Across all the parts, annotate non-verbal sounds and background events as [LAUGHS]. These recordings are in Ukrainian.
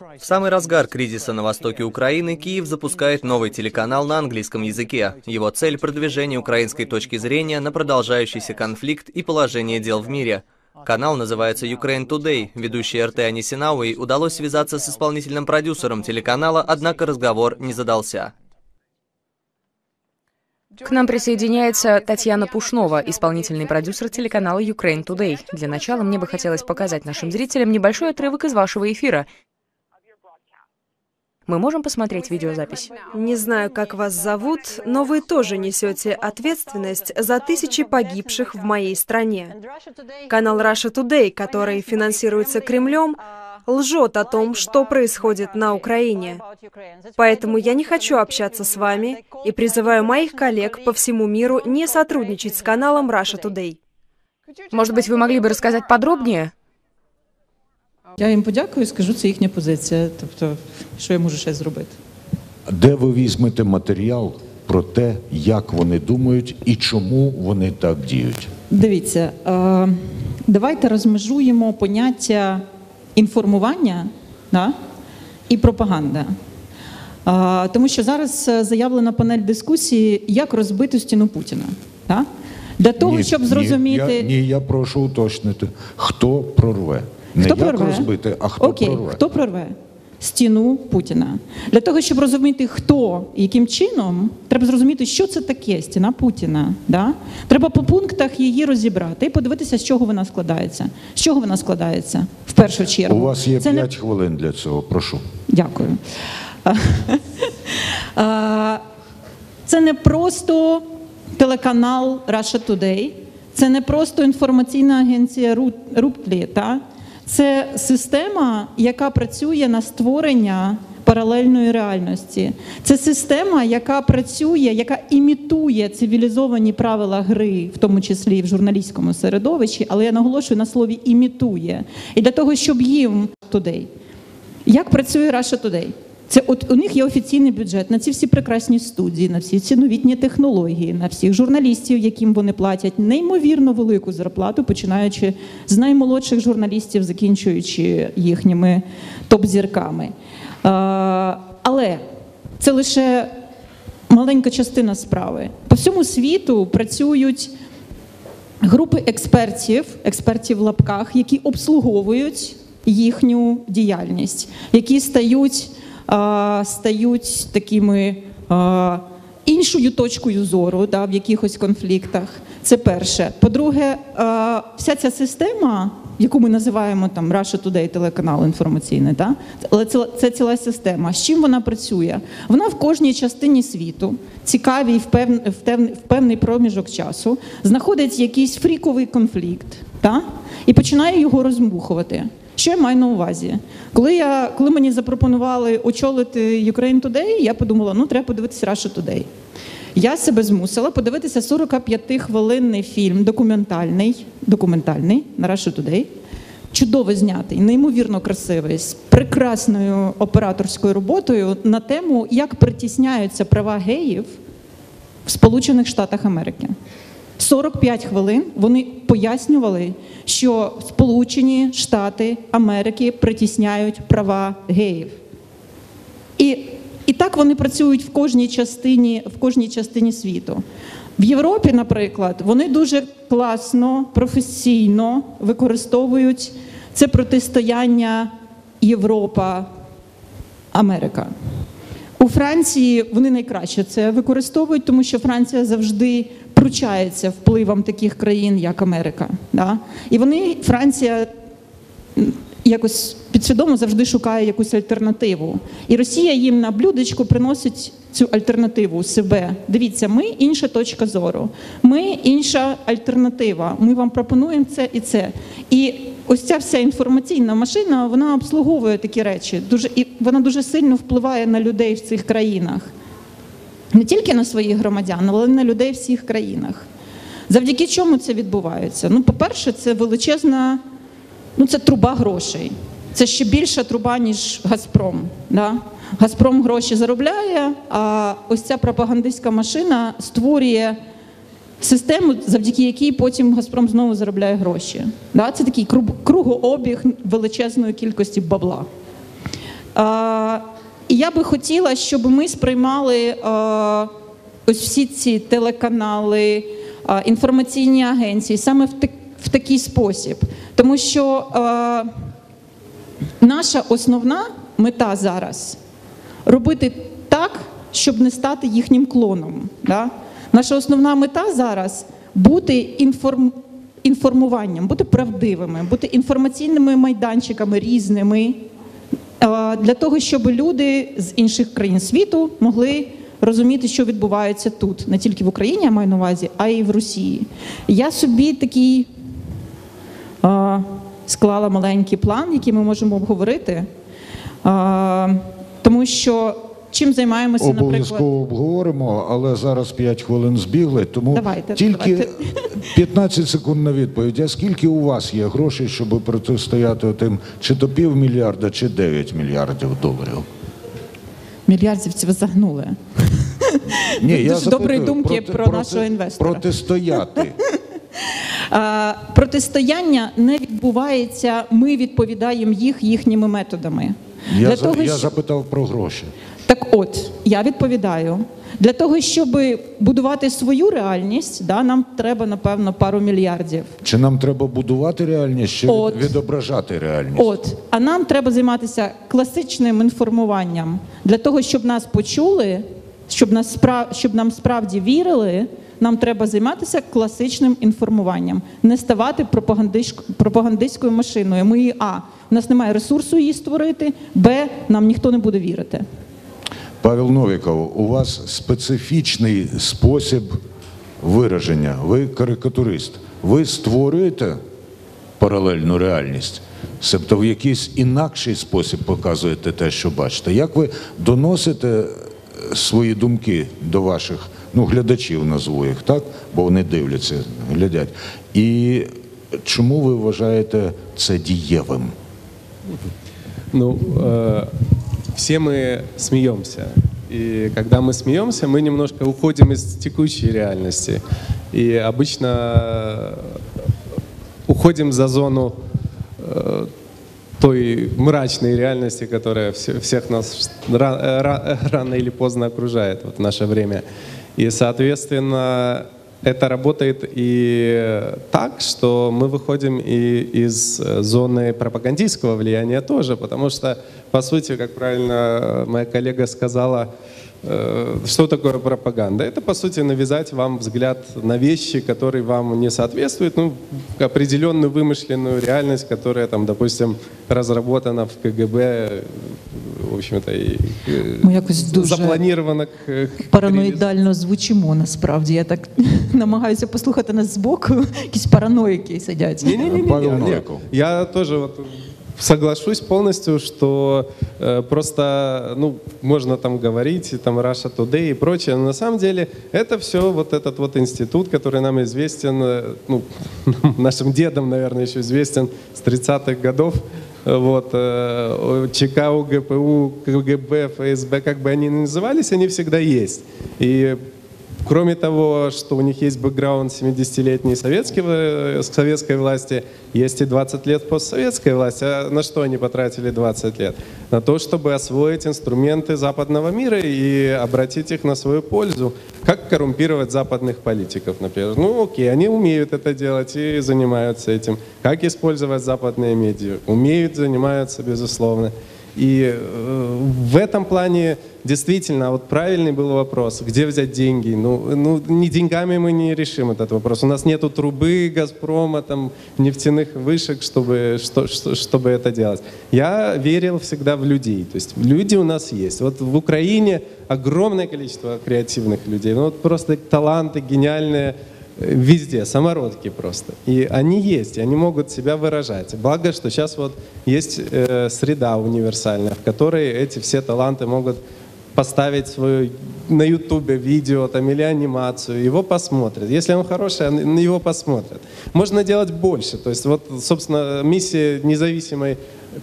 В самый разгар кризиса на востоке Украины Киев запускает новый телеканал на английском языке. Его цель – продвижение украинской точки зрения на продолжающийся конфликт и положение дел в мире. Канал называется Ukraine Today. Ведущей РТ Анисинауи удалось связаться с исполнительным продюсером телеканала, однако разговор не задался. К нам присоединяется Татьяна Пушнова, исполнительный продюсер телеканала Ukraine Today. Для начала мне бы хотелось показать нашим зрителям небольшой отрывок из вашего эфира. Мы можем посмотреть видеозапись? Не знаю, как вас зовут, но вы тоже несете ответственность за тысячи погибших в моей стране. Канал Russia Today, который финансируется Кремлем, лжет о том, что происходит на Украине. Поэтому я не хочу общаться с вами и призываю моих коллег по всему миру не сотрудничать с каналом Russia Today. Может быть, вы могли бы рассказать подробнее? Я їм подякую, скажу, це їхня позиція. Тобто, що я можу ще зробити? Де ви візьмете матеріал про те, як вони думають і чому вони так діють? Дивіться, е, давайте розмежуємо поняття інформування да, і пропаганда. Е, тому що зараз е, заявлена панель дискусії, як розбити стіну Путіна. Да? Для того, Ні, щоб ні, зрозуміти. я, ні, я прошу уточнити, хто прорве. Не Хто як прорве? розбити, а хто Окей, прорве. хто прорве? Стіну Путіна. Для того, щоб розуміти, хто і яким чином, треба зрозуміти, що це таке стіна Путіна. Да? Треба по пунктах її розібрати і подивитися, з чого вона складається. З чого вона складається в першу чергу. У вас є Це не хвилин для цього. Прошу. Дякую. Це не просто телеканал Russia Today, це не просто інформаційна агенція Руплі. Та? Це система, яка працює на створення паралельної реальності. Це система, яка працює, яка імітує цивілізовані правила гри, в тому числі і в журналістському середовищі, але я наголошую на слові імітує. І для того, щоб їм Today. Як працює Russia Today? Це от у них є офіційний бюджет на ці всі прекрасні студії, на всі ці новітні технології, на всіх журналістів, яким вони платять неймовірно велику зарплату, починаючи з наймолодших журналістів, закінчуючи їхніми топ-зірками. Але це лише маленька частина справи. По всьому світу працюють групи експертів, експертів в лапках, які обслуговують їхню діяльність, які стають, стають такими іншою точкою зору да, в якихось конфліктах. Це перше. По-друге, вся ця система, яку ми називаємо там Russia Today, телеканал інформаційний, да? але це, це ціла система. З чим вона працює? Вона в кожній частині світу, цікавій в, пев, в, тев, в певний проміжок часу, знаходить якийсь фріковий конфлікт да? і починає його розмухувати. Що я маю на увазі? Коли я коли мені запропонували очолити Ukraine Today, я подумала, ну треба подивитися Russia Today. Я себе змусила подивитися 45-хвилинний фільм, документальний, документальний на Russia Today. Чудово знятий, неймовірно красивий, з прекрасною операторською роботою на тему, як притісняються права геїв в Сполучених Штатах Америки. 45 хвилин вони пояснювали, що Сполучені Штати Америки притісняють права геїв. І, і так вони працюють в кожній частині, в кожній частині світу. В Європі, наприклад, вони дуже класно, професійно використовують це протистояння Європа, Америка. У Франції вони найкраще це використовують, тому що Франція завжди пручається впливом таких країн, як Америка. Да? І вони, Франція якось підсвідомо завжди шукає якусь альтернативу. І Росія їм на блюдечку приносить цю альтернативу себе. Дивіться, ми інша точка зору, ми інша альтернатива. Ми вам пропонуємо це і це. І ось ця вся інформаційна машина вона обслуговує такі речі. Дуже і вона дуже сильно впливає на людей в цих країнах. Не тільки на своїх громадян, але й на людей в всіх країнах. Завдяки чому це відбувається? Ну, по-перше, це величезна, ну це труба грошей. Це ще більша труба, ніж Газпром. Да? Газпром гроші заробляє, а ось ця пропагандистська машина створює систему, завдяки якій потім Газпром знову заробляє гроші. Да? Це такий кругообіг величезної кількості бабла. Е, І я би хотіла, щоб ми сприймали е, ось всі ці телеканали, е, інформаційні агенції саме в, так, в такий спосіб. Тому що е, наша основна мета зараз робити так, щоб не стати їхнім клоном. Да? Наша основна мета зараз бути інформ... інформуванням, бути правдивими, бути інформаційними майданчиками різними, для того, щоб люди з інших країн світу могли розуміти, що відбувається тут, не тільки в Україні, я маю на увазі, а й в Росії. Я собі такий склала маленький план, який ми можемо обговорити. Тому що чим займаємося, наприклад. Обов'язково обговоримо, але зараз 5 хвилин збігли, тому Давайте, тільки давайте. 15 секунд на відповідь. А скільки у вас є грошей, щоб протистояти тим, чи то півмільярда, чи 9 мільярдів доларів? Мільярдівців ви загнули. Ні, Дуже запитую, доброї думки про нашого інвестора. Протистояти. [LAUGHS] А, Протистояння не відбувається, ми відповідаємо їх їхніми методами. Я, за- того, я щоб- запитав про гроші. Так от, я відповідаю. Для того, щоб будувати свою реальність, да, нам треба, напевно, пару мільярдів. Чи нам треба будувати реальність, чи От. відображати реальність? От, а нам треба займатися класичним інформуванням для того, щоб нас почули, щоб нас справ... щоб нам справді вірили. Нам треба займатися класичним інформуванням, не ставати пропагандистською машиною. Ми її а у нас немає ресурсу її створити, б нам ніхто не буде вірити. Павел Новіков, у вас специфічний спосіб вираження. Ви карикатурист. Ви створюєте паралельну реальність, себто в якийсь інакший спосіб показуєте те, що бачите. Як ви доносите е, свої думки до ваших ну, глядачів, назву їх, так? Бо вони дивляться, глядять. І чому ви вважаєте це дієвим? Ну, э, все мы смеемся. И когда мы смеемся, мы немножко уходим из текущей реальности. И обычно э, уходим за зону э, той мрачной реальности, которая все- всех нас ра- ра- рано или поздно окружает вот в наше время. И, соответственно, это работает и так, что мы выходим и из э, зоны пропагандистского влияния тоже, потому что, по сути, как правильно моя коллега сказала, э, что такое пропаганда? Это, по сути, навязать вам взгляд на вещи, которые вам не соответствуют, ну, определенную вымышленную реальность, которая, там, допустим, разработана в КГБ, э, в общем-то, и э, Ми якось дуже запланирована к, к параноїдально звучимо насправді. Я так [LAUGHS] намагаюся послухати нас збоку, [LAUGHS] якісь параноїки сидять. Не-не-не, Павел не, Новиков. Я тоже вот соглашусь полностью, что э, просто, ну, можно там говорить, и там Russia Today и прочее, но на самом деле это все вот этот вот институт, который нам известен, э, ну, [LAUGHS] нашим дедам, наверное, еще известен с 30-х годов, вот, э, ЧК, УГПУ, КГБ, ФСБ, как бы они ни назывались, они всегда есть. И Кроме того, что у них есть бэкграунд 70-летней советской, э, советской власти, есть и 20 лет постсоветской власти. А на что они потратили 20 лет? На то, чтобы освоить инструменты западного мира и обратить их на свою пользу. Как коррумпировать западных политиков, например. Ну окей, они умеют это делать и занимаются этим. Как использовать западные медиа? Умеют, занимаются, безусловно. И э, в этом плане действительно вот правильный был вопрос, где взять деньги. Ну, ну, не деньгами мы не решим этот вопрос. У нас нету трубы Газпрома, там, нефтяных вышек, чтобы, что, что- чтобы это делать. Я верил всегда в людей. То есть люди у нас есть. Вот в Украине огромное количество креативных людей. Ну, вот просто таланты гениальные везде, самородки просто. И они есть, и они могут себя выражать. Благо, что сейчас вот есть э, среда универсальная, в которой эти все таланты могут поставить свою на ютубе видео там, или анимацию, его посмотрят. Если он хороший, он- его посмотрят. Можно делать больше. То есть вот, собственно, миссия независимой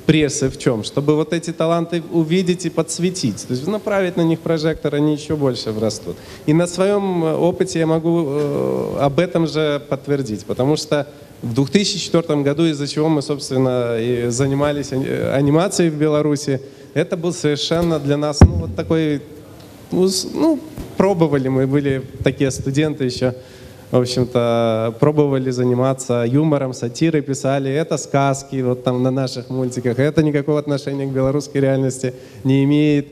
прессы в чем? Чтобы вот эти таланты увидеть и подсветить. То есть направить на них прожектор, они еще больше врастут. И на своем э, опыте я могу э, об этом же подтвердить, потому что в 2004 году, из-за чего мы, собственно, и занимались ани- анимацией в Беларуси, это был совершенно для нас, ну, вот такой, ну, ну, пробовали, мы были такие студенты еще, в общем-то, пробовали заниматься юмором, сатирой, писали, это сказки вот там на наших мультиках, это никакого отношения к белорусской реальности не имеет,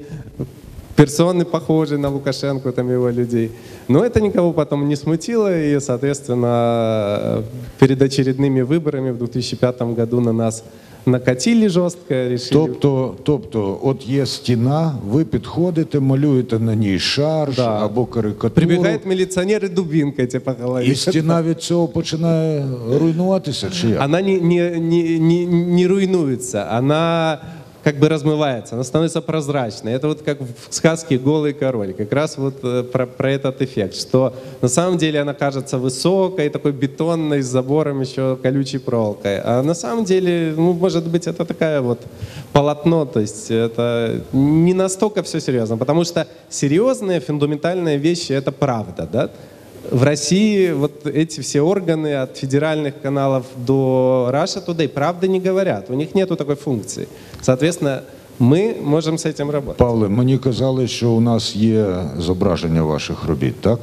персоны похожи на Лукашенко, там его людей. Но это никого потом не смутило, и, соответственно, перед очередными выборами в 2005 году на нас накатили жестко, решили... Тобто, тобто, от є стіна, ви підходите, малюєте на ній шарж Да. або карикатуру, Прибігає міліціонер і дубинка тебе по голові. і стіна від цього починає руйнуватися, чи як? Она не, не, не, не, не руйнуется, она как бы размывается, она становится прозрачной. Это вот как в сказке «Голый король», как раз вот э, про, про этот эффект, что на самом деле она кажется высокой, такой бетонной, с забором еще колючей проволокой. А на самом деле, ну, может быть, это такая вот полотно, то есть это не настолько все серьезно, потому что серьезные фундаментальные вещи — это правда, да? В России вот эти все органы от федеральных каналов до Russia Today правда не говорят. У них нету такой функции. Соответственно, мы можем с этим работать. Павле, мені казали, що у нас є зображення ваших робіт, так?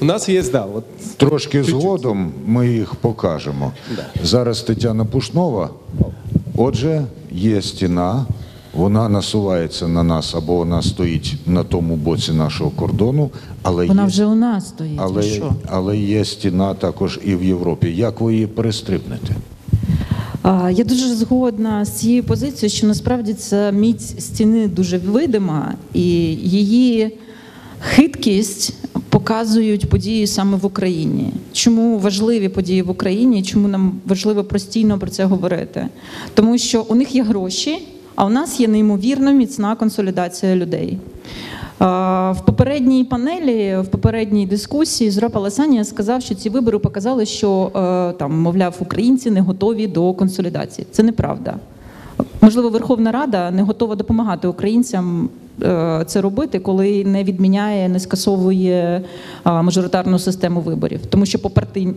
У нас есть, да, вот Трошки згодом ми їх покажемо. Зараз Тетяна Пушнова. Отже, є стіна, вона насувається на нас, або вона стоїть на тому боці нашого кордону, але Вона є, вже у нас стоїть. але, що? але є стіна також і в Європі. Як ви її перестрибнете? Я дуже згодна з цією позицією, що насправді ця міць стіни дуже видима, і її хиткість показують події саме в Україні. Чому важливі події в Україні? Чому нам важливо постійно про це говорити? Тому що у них є гроші, а у нас є неймовірно міцна консолідація людей. В попередній панелі, в попередній дискусії Зура Паласанія сказав, що ці вибори показали, що е, там, мовляв, українці не готові до консолідації. Це неправда. Можливо, Верховна Рада не готова допомагати українцям це робити, коли не відміняє, не скасовує мажоритарну систему виборів. Тому що по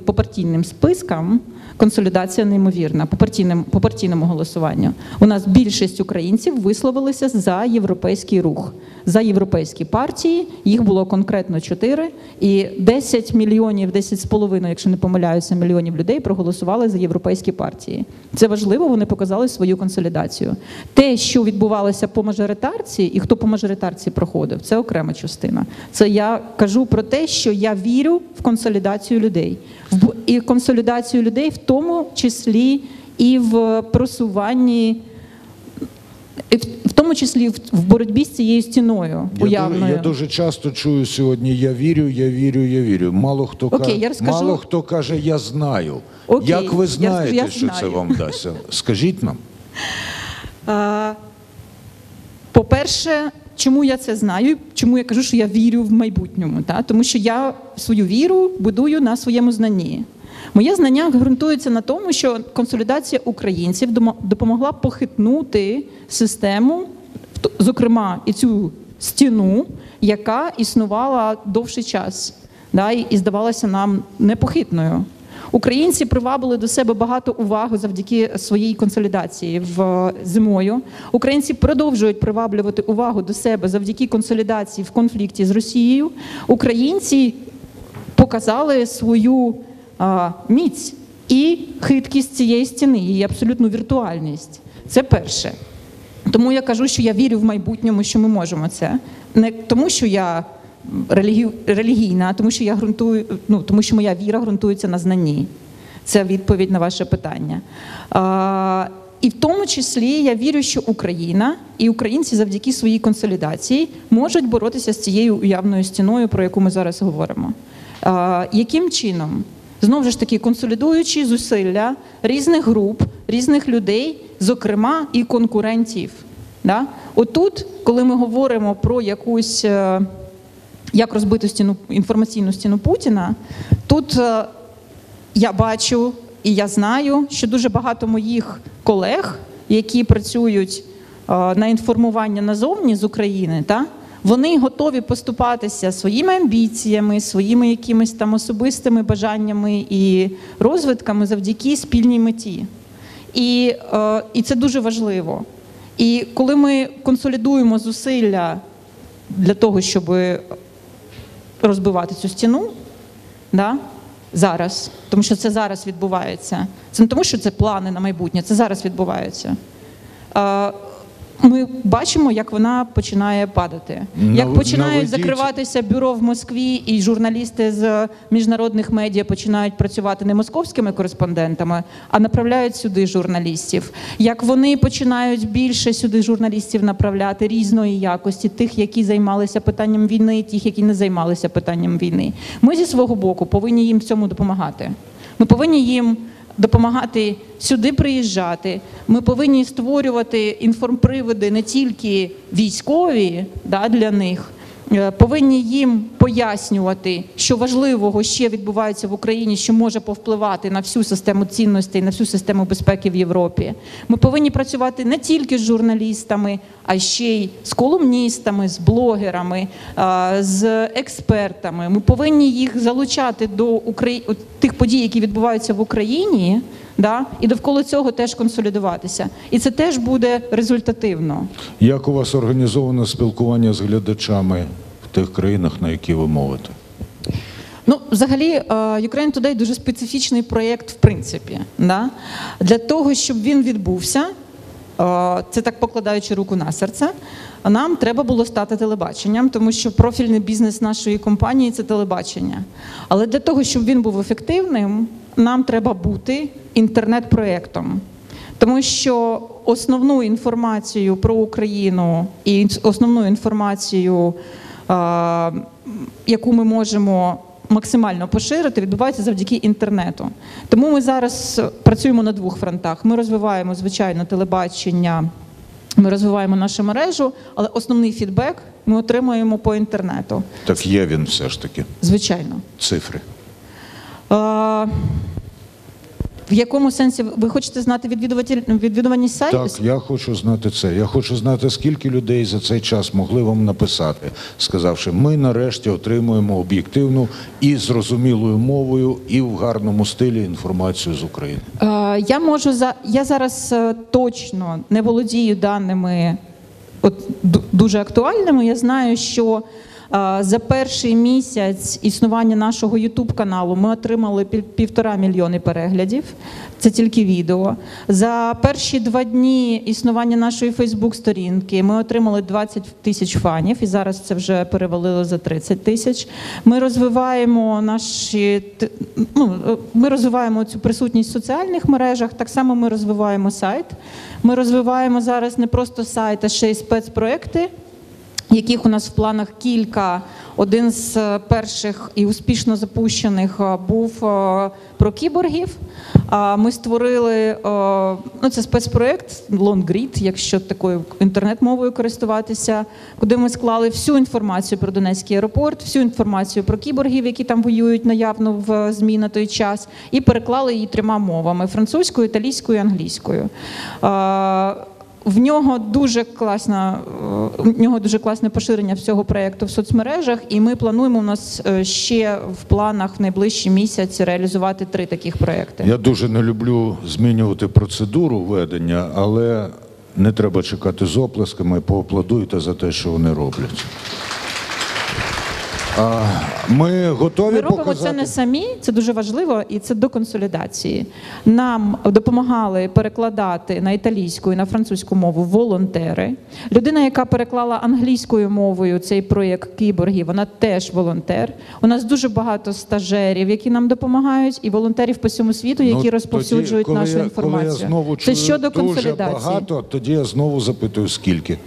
по партійним спискам консолідація неймовірна, по партійним по партійному голосуванню. У нас більшість українців висловилися за європейський рух, за європейські партії. Їх було конкретно чотири, і 10 мільйонів, 10 з половиною, якщо не помиляюся, мільйонів людей проголосували за європейські партії. Це важливо, вони показали свою консолідацію. Те, що відбувалося по мажоритарці, і хто по мажоритарці проходив, це окрема частина. Це я кажу про те, що я вірю в консолідацію людей, і консолідацію людей, в тому числі і в просуванні. і в- В тому числі в- в боротьбі з цією стіною Я, уявною. я дуже часто чую сьогодні я вірю, я вірю, я вірю. Мало хто, Окей, ка- я розкажу. мало хто каже, я знаю. Окей, Як ви я- знаєте, я що це вам дасться? Скажіть нам. По-перше, чому я це знаю? Чому я кажу, що я вірю в майбутньому? Та? Тому що я свою віру будую на своєму знанні. Моє знання ґрунтується на тому, що консолідація українців допомогла похитнути систему, зокрема, і цю стіну, яка існувала довший час, да, і здавалася нам непохитною. Українці привабили до себе багато уваги завдяки своїй консолідації в зимою. Українці продовжують приваблювати увагу до себе завдяки консолідації в конфлікті з Росією. Українці показали свою а, міць і хиткість цієї стіни, її абсолютну віртуальність. Це перше. Тому я кажу, що я вірю в майбутньому, що ми можемо це. Не тому, що я релігію- релігійна, тому, що я ґрунтую, ну тому що моя віра ґрунтується на знанні. Це відповідь на ваше питання. А, і в тому числі я вірю, що Україна і українці завдяки своїй консолідації можуть боротися з цією уявною стіною, про яку ми зараз говоримо. А, яким чином? Знову ж таки, консолідуючи зусилля різних груп, різних людей, зокрема і конкурентів. Да? Отут, коли ми говоримо про якусь е, як розбити стіну інформаційну стіну Путіна, тут е, я бачу і я знаю, що дуже багато моїх колег, які працюють е, на інформування назовні з України, та, вони готові поступатися своїми амбіціями, своїми якимись там особистими бажаннями і розвитками завдяки спільній меті. І, е, і це дуже важливо. І коли ми консолідуємо зусилля для того, щоб розбивати цю стіну, да, зараз, тому що це зараз відбувається. Це не тому, що це плани на майбутнє, це зараз відбувається. Ми бачимо, як вона починає падати, як починають закриватися бюро в Москві, і журналісти з міжнародних медіа починають працювати не московськими кореспондентами, а направляють сюди журналістів. Як вони починають більше сюди журналістів направляти різної якості, тих, які займалися питанням війни, і тих, які не займалися питанням війни. Ми зі свого боку повинні їм в цьому допомагати. Ми повинні їм допомагати сюди приїжджати. Ми повинні створювати інформприводи не тільки військові да, для них. Е, Повинні їм пояснювати, що важливого ще відбувається в Україні, що може повпливати на всю систему цінностей, на всю систему безпеки в Європі. Ми повинні працювати не тільки з журналістами, а ще й з колумністами, з блогерами, е, з експертами. Ми повинні їх залучати до тих подій, які відбуваються в Україні, да? і довкола цього теж консолідуватися. І це теж буде результативно. Як у вас організовано спілкування з глядачами в тих країнах, на які ви мовите? Ну, взагалі, е, Ukraine Today дуже специфічний проєкт, в принципі. Да? Для того, щоб він відбувся, це так покладаючи руку на серце, нам треба було стати телебаченням, тому що профільний бізнес нашої компанії це телебачення. Але для того, щоб він був ефективним, нам треба бути інтернет-проєктом. Тому що основну інформацію про Україну і основну інформацію, яку ми можемо максимально поширити, відбувається завдяки інтернету. Тому ми зараз працюємо на двох фронтах. Ми розвиваємо звичайно телебачення. Ми розвиваємо нашу мережу, але основний фідбек ми отримуємо по інтернету. Так є він все ж таки. Звичайно. Цифри. А, в якому сенсі ви хочете знати відвідуватель відвідуваність сайту? Так, я хочу знати це. Я хочу знати, скільки людей за цей час могли вам написати, сказавши, ми нарешті отримуємо об'єктивну і зрозумілою мовою, і в гарному стилі інформацію з України. Е, Я можу за я зараз е, точно не володію даними от, дуже актуальними. Я знаю, що за перший місяць існування нашого youtube каналу ми отримали пів- півтора мільйони переглядів. Це тільки відео. За перші два дні існування нашої Фейсбук-сторінки ми отримали 20 тисяч фанів, і зараз це вже перевалило за 30 тисяч. Ми розвиваємо наші ну, ми розвиваємо цю присутність в соціальних мережах. Так само ми розвиваємо сайт. Ми розвиваємо зараз не просто сайт, а ще й спецпроекти яких у нас в планах кілька. Один з е, перших і успішно запущених е, був е, про кіборгів. Ми створили ну, це спецпроект LongGrid, якщо такою інтернет-мовою користуватися, куди ми склали всю інформацію про Донецький аеропорт, всю інформацію про кіборгів, які там воюють наявно в ЗМІ на той час, і переклали її трьома мовами: французькою, італійською і англійською. В нього дуже класна, е, в нього дуже класне поширення всього проєкту в соцмережах, і ми плануємо у нас е, ще в планах в найближчі місяці реалізувати три таких проєкти. Я дуже не люблю змінювати процедуру ведення, але не треба чекати з оплесками, поаплодуйте за те, що вони роблять. Ми готові Ми робимо показати? це не самі, це дуже важливо, і це до консолідації. Нам допомагали перекладати на італійську і на французьку мову волонтери. Людина, яка переклала англійською мовою цей проєкт кіборгів, вона теж волонтер. У нас дуже багато стажерів, які нам допомагають, і волонтерів по всьому світу, які Ну, розповсюджують тоді, коли нашу я, інформацію. Коли я знову це щодо консолідації. багато, тоді я знову запитую, скільки.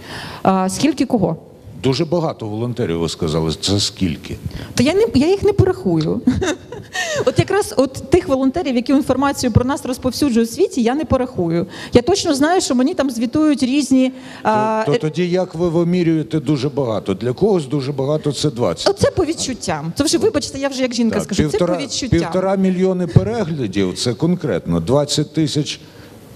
А, скільки кого? Дуже багато волонтерів, ви сказали. Це скільки? Та я не я їх не порахую. [LAUGHS] От якраз от тих волонтерів, які інформацію про нас розповсюджують у світі, я не порахую. Я точно знаю, що мені там звітують різні. а, То, то тоді як ви вимірюєте дуже багато? Для когось дуже багато це 20. Оце по відчуттям. Це вже вибачте, я вже як жінка скажу. це по відчуттям. півтора мільйони переглядів це конкретно. 20 тисяч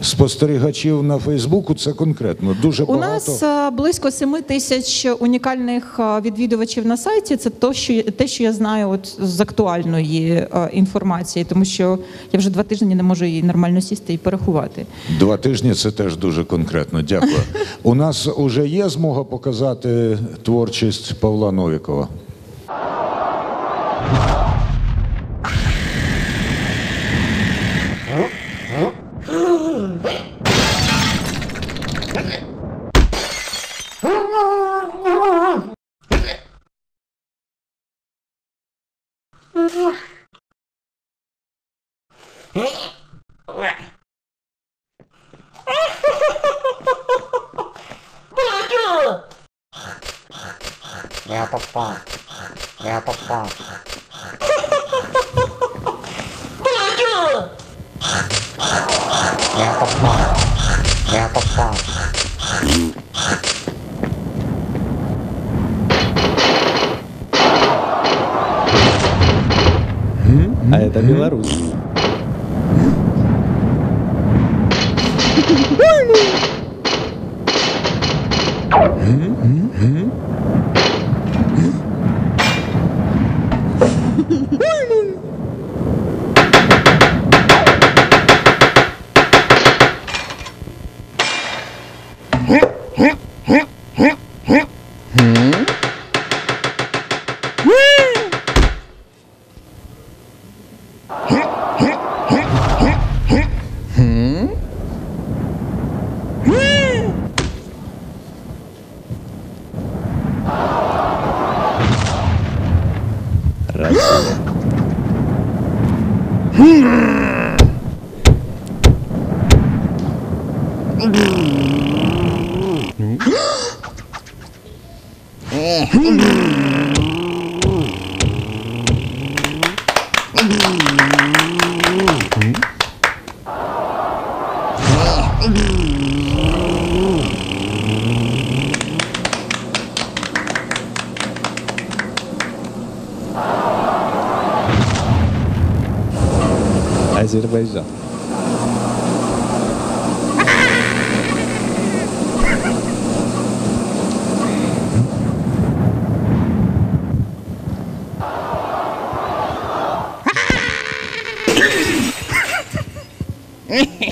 спостерігачів на Фейсбуку це конкретно дуже У багато. нас е, близько 7 тисяч унікальних е, відвідувачів на сайті. Це то, що те, що я знаю, от з актуальної е, інформації, тому що я вже два тижні не можу її нормально сісти і порахувати. Два тижні це теж дуже конкретно. Дякую. [LAUGHS] У нас уже є змога показати творчість Павла Новікова. Я попал. Я попал. Я попал. Я попал. А это Беларусь. 음. 음. 음. 음.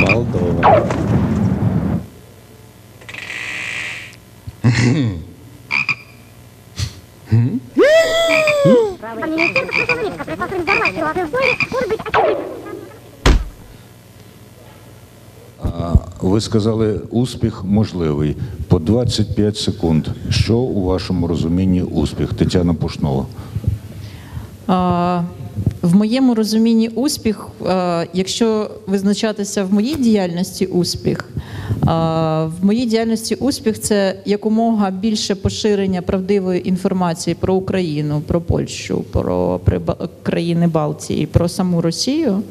Молдова. Министерство экономики, который посредством информации о условиях, может быть очевидным. Ви сказали, успіх можливий. По 25 секунд. Що у вашому розумінні успіх? Тетяна Пушнова. Моєму розумінні успіх, е, якщо визначатися в моїй діяльності успіх, е, в моїй діяльності успіх це якомога більше поширення правдивої інформації про Україну, про Польщу, про країни Балтії, про саму Росію.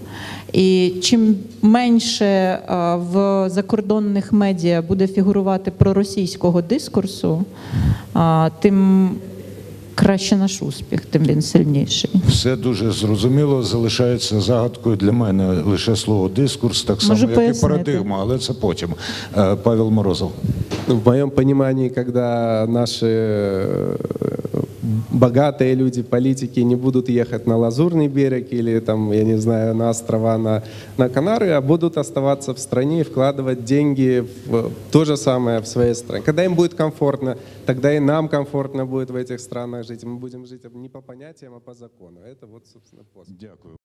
І чим менше е, в закордонних медіа буде фігурувати проросійського дискурсу, тим краще наш успіх, тим він сильніший. Все дуже зрозуміло. Залишається загадкою для мене лише слово дискурс, так само, Можу як і парадигма, але це потім. Е, Павел Морозов. В моем понимании, когда наши э, богатые люди, политики не будут ехать на Лазурный берег или там, я не знаю, на острова, на, на Канары, а будут оставаться в стране и вкладывать деньги в то же самое в своей стране. Когда им будет комфортно, тогда и нам комфортно будет в этих странах жить. Мы будем жить не по понятиям, а по закону. Это вот, собственно, пост. Дякую.